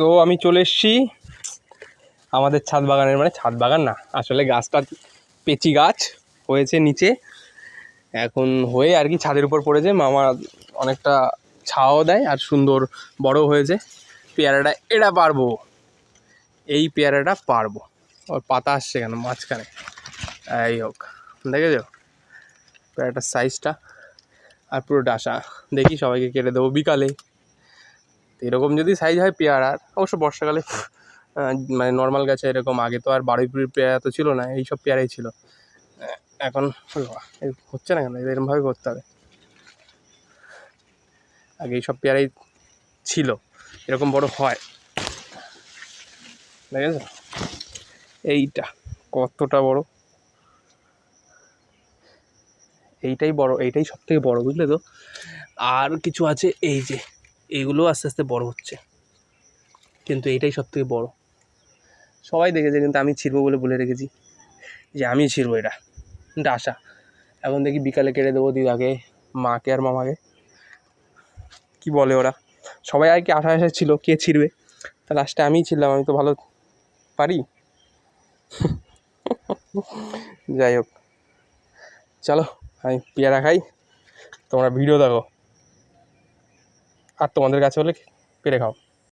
So আমি চলে এসেছি আমাদের ছাদ বাগানের মানে ছাদ বাগান না, আসলে গাছটা পেচি গাছ হয়েছে নিচে। এখন হয়ে আর কি ছাদের উপর পড়েছে। মামা অনেকটা ছাও দেয় আর সুন্দর বড় হয়েছে। পেয়ারাটা এটা পারব। এই পেয়ারাটা পারব। ওর পাতা আসছে কেন? মাঝখানে। এই হোক, দেখেছ? পেয়ারাটার সাইজটা আর পুরো ডাসা। দেখি সবাইকে কেটে দেবো বিকালে। তো এরকম যদি সাইজ হয় পেয়ারার অবশ্য বর্ষাকালে মানে নর্মাল গাছে এরকম, আগে তো আর বারুইপুরির পেয়ারা তো ছিল না, এইসব পেয়ারাই ছিল। এখন এই হচ্ছে না কেন? এরকমভাবে করতে হবে। আগে এইসব পেয়ারাই ছিল, এরকম বড় হয়। দেখেছ? এইটা কতটা বড়? এইটাই বড়, এইটাই সব থেকে বড়, বুঝলে তো? আর কিছু আছে, এই যে এইগুলো আস্তে আস্তে বড় হচ্ছে। কিন্তু এটাই সব থেকে বড়। সবাই দেখেছে, কিন্তু আমি ছিড়বো বলে বলে রেখেছি যে আমি ছিড়বো এটা। ডাসা এখন দেখি বিকালে কেটে দেবো দিদাকে মাকে আর মামাকে। কি বলে ওরা? সবাই আর কি আশা আশা ছিল কে ছিড়বে? তা লাস্টে আমিই ছিলাম আমি তো ভালো পারি। যাই হোক, চলো, আমি পেয়ারা খাই, তোমরা ভিডিও দেখো। আর তোমাদের কাছে হলে পেরে খাও।